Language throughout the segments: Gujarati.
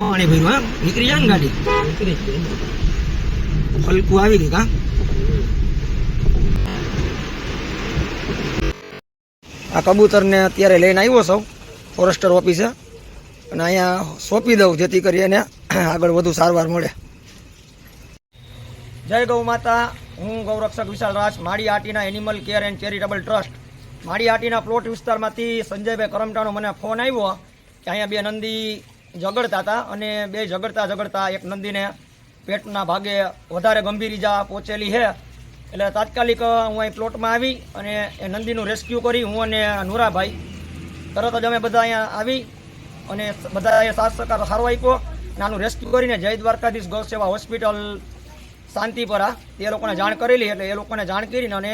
પાણી ભર્યું, હા? નીકળી જાય ને ગાડી. હલકું આવી ગઈ કા? આ કબૂતરને અત્યારે લઈને આવ્યો સૌ ફોરેસ્ટર ઓફિસે. અને અહીંયા સોંપી દઉં, જેથી કરી એને આગળ વધુ સારવાર મળે. જય ગૌ માતા. હું ગૌરક્ષક Vishal Raj Mali Atina animal care and charitable trust. Mali Atina plot વિસ્તારમાંથી સંજયભાઈ કરમટાનો મને ફોન આવ્યો કે અહીંયા બે નંદી ઝઘડતા હતા અને બે ઝઘડતા ઝઘડતા એક નંદીને પેટના ભાગે વધારે ગંભીર ઈજા પહોંચેલી છે. એટલે તાત્કાલિક હું અહીં પ્લોટમાં આવી અને એ નંદીનું રેસ્ક્યુ કરી હું અને નુરાભાઈ. તરત જ અમે બધા અહીંયા આવી અને બધા અહીંયા સાથ સહકાર સારો આપ્યો અને આનું રેસ્ક્યુ કરીને જય દ્વારકાધીશ ગૌ સેવા હોસ્પિટલ શાંતિપરા. એ લોકોને જાણ કરેલી એટલે એ લોકોને જાણ કરીને અને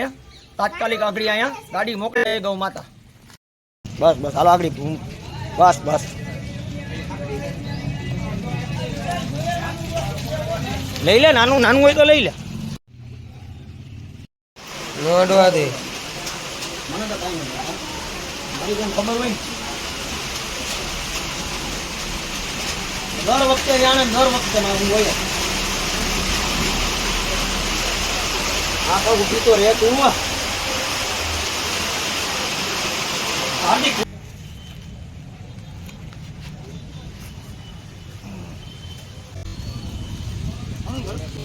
તાત્કાલિક આગળ અહીંયા ગાડી મોકલે ગૌ માતા. બસ બસ, હાલો આગળ. બસ બસ. લઈ લે નાનું નાનું હોય તો લઈ લે. નોડવા દે. મને તો કાંઈ મારી કોણ ખબર હોય? દર વખતે જાણે દર વખતે મારું હોય. આ તો ઊભી તો રે તું હાર્દિક Okay.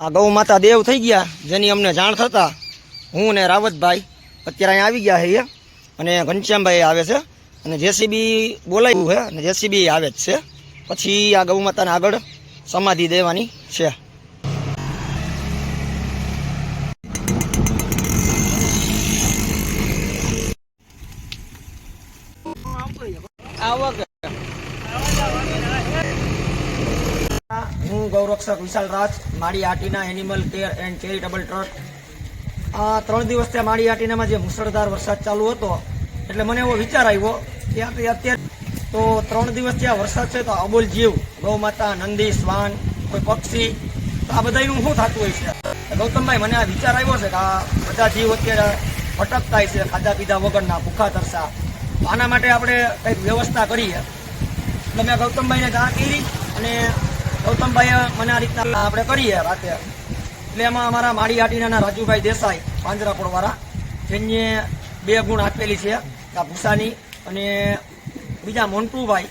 આ ગૌ માતા દેવ થઈ ગયા, જેની અમને જાણ થતા હું ને રાવતભાઈ અત્યારે અહીંયા આવી ગયા છે અને ઘનશ્યામભાઈ આવે છે અને જેસીબી બોલાવ્યું છે અને જેસીબી આવે જ છે. પછી આ ગૌ માતાને આગળ સમાધિ દેવાની છે. હું ગૌરક્ષક Vishal Raj Mali Atina animal care and charitable trust આ ત્રણ દિવસ ત્યાં માળી આટીનામાં જે મુસળધાર વરસાદ ચાલુ હતો, એટલે મને એવો વિચાર આવ્યો કે અત્યારે તો ત્રણ દિવસ ત્યાં વરસાદ છે તો અબોલ જીવ ગૌ માતા નંદી, શ્વાન, કોઈ પક્ષી, તો આ બધાનું શું થતું હોય છે? ગૌતમભાઈ, મને આ વિચાર આવ્યો છે કે આ બધા જીવ અત્યારે ભટકતા છે ખાધા પીધા વગરના, ભૂખા તરસા. આના માટે આપણે કંઈક વ્યવસ્થા કરીએ. એટલે મેં ગૌતમભાઈને જાણ કરી અને ગૌતમભાઈએ મને આ રીતના આપણે કરીએ રાતે. એટલે એમાં અમારા માળી આટીના રાજુભાઈ દેસાઈ પાંજરાપોળ વાળા જેને બે ગુણ આપેલી છે, આ ભૂસાની અને બીજા મોન્ટુભાઈ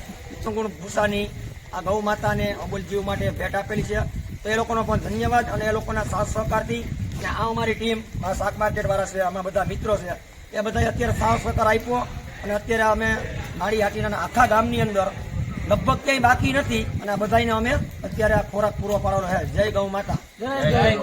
ગુણ ભૂસાની આ ગૌ માતાને અબોલજીવ માટે ભેટ આપેલી છે. તો એ લોકોનો પણ ધન્યવાદ અને એ લોકોના સાથ સહકારથી અને આ અમારી ટીમ શાક માર્કેટ વાળા છે, આમાં બધા મિત્રો છે, એ બધાએ અત્યારે સાથ સહકાર આપ્યો અને અત્યારે અમે માળી હાટીના આખા ગામની અંદર લગભગ ક્યાંય બાકી નથી. અને આ બધાને અમે અત્યારે આ ખોરાક પૂરો પાડવાનો છે. જય ગૌ માતા. જય